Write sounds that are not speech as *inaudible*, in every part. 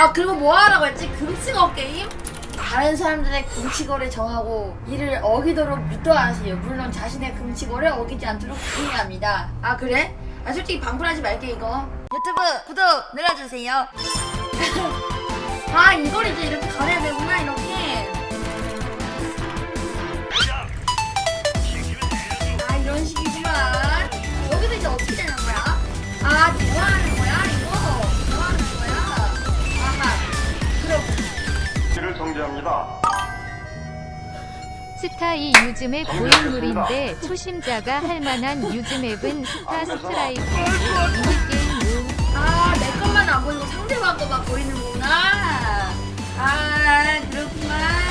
아 그리고 뭐 하라고 했지? 금치거 게임? 다른 사람들의 금치거를 정하고 이를 어기도록 유도하세요. 물론 자신의 금치거를 어기지 않도록 주의합니다. 아 그래? 아 솔직히 방풀하지 말게 이거. 유튜브 구독 눌러주세요. *laughs* 아 이걸 이제 이렇게 가려야 되구나 이렇게. 정지합니다. 스타이 요즘의 고인물인데 초심자가 할 만한 요즘 앱은 스타 스트라이크 미니게임 용 아, 내 것만 안 보이고 상대방 것만 보이는구나. 아, 그렇구만.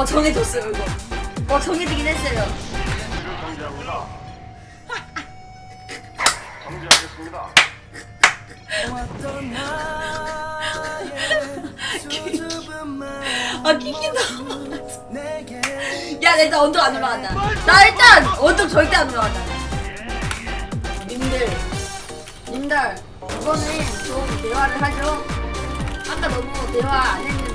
뭐 정해졌어요, 이거. 뭐 정해지긴 했어요. 를 정지합니다. 정지하겠습니다. 아 키키다 야, 나 일단 언덕 안 올라간다. 나 일단 언덕 절대 안 올라간다. 님들, 님들, 이번엔 좀 대화를 하죠. 아까 너무 대화 안 했는데,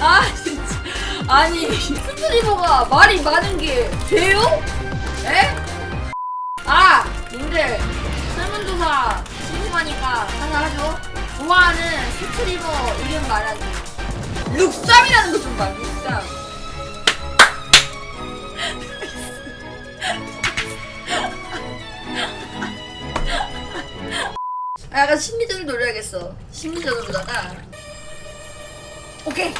아, 진짜. 아니, 스트리머가 말이 많은 게 돼요? 에? 아, 님들 설문조사 궁금하니까 하나 하죠. 좋아하는 스트리머 이름 말하기. 룩삼이라는 거 좀 봐. 룩삼. 약간 심리전을 노려야겠어. 심리전으로다가. 오케이.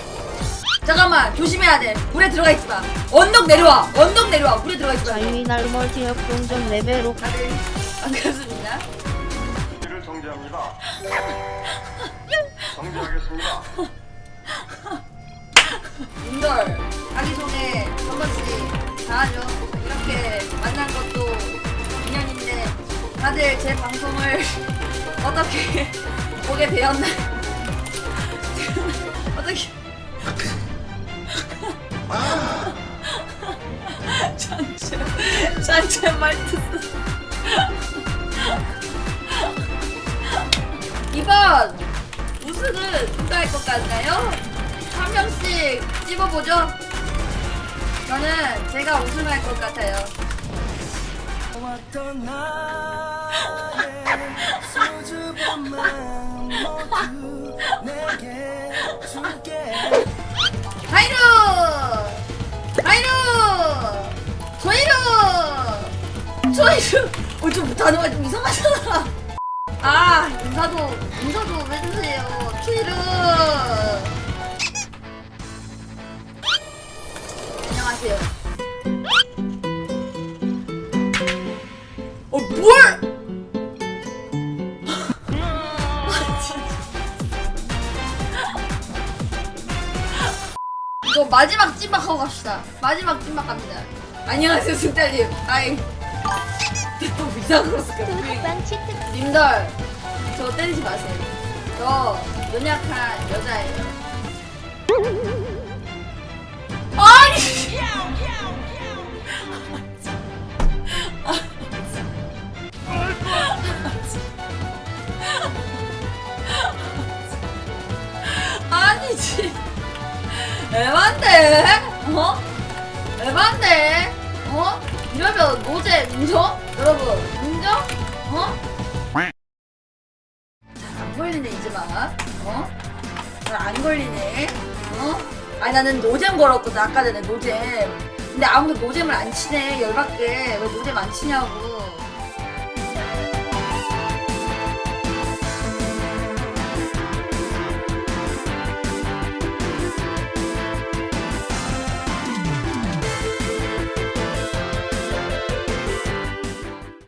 잠깐만 조심해야 돼. 물에 들어가 있지 마. 언덕 내려와. 언덕 내려와. 물에 들어가 있지 마. 자유이날 멀티 협동전 레벨 다들 반갑습니다. 를 정지합니다. 정지하겠습니다. 님들 자기 소개 한 번씩 다 하죠. 이렇게 만난 것도 인연인데 다들 제 방송을 어떻게 보게 되었나요? 어떻게? 잔체 잔체 말투. 이번 우승은 누가 할 것 같나요? 한 명씩 찝어보죠. 저는 제가 우승할 것 같아요. 하이루! 하이루! 조이루! 조이루! 어, 좀 단어가 좀 이상하잖아. 아, 인사도, 인사도 해주세요. 이거 마지막 찐막 하고 갑시다. 마지막 찐막 갑니다. 안녕하세요, 승달님. 아이. 또 이상으로 쓸까? 빵 치트 님들, 저 때리지 마세요. 저 연약한 여자예요. 아니! 에반데? 어? 에반데? 어? 이러면 노제 인정? 여러분, 인정? 어? 안 걸리네 이제만 어? 잘 안 걸리네 어? 아니 나는 노잼 걸었거든 아까 전에 노잼 근데 아무도 노잼을 안 치네 열받게 왜 노잼 안 치냐고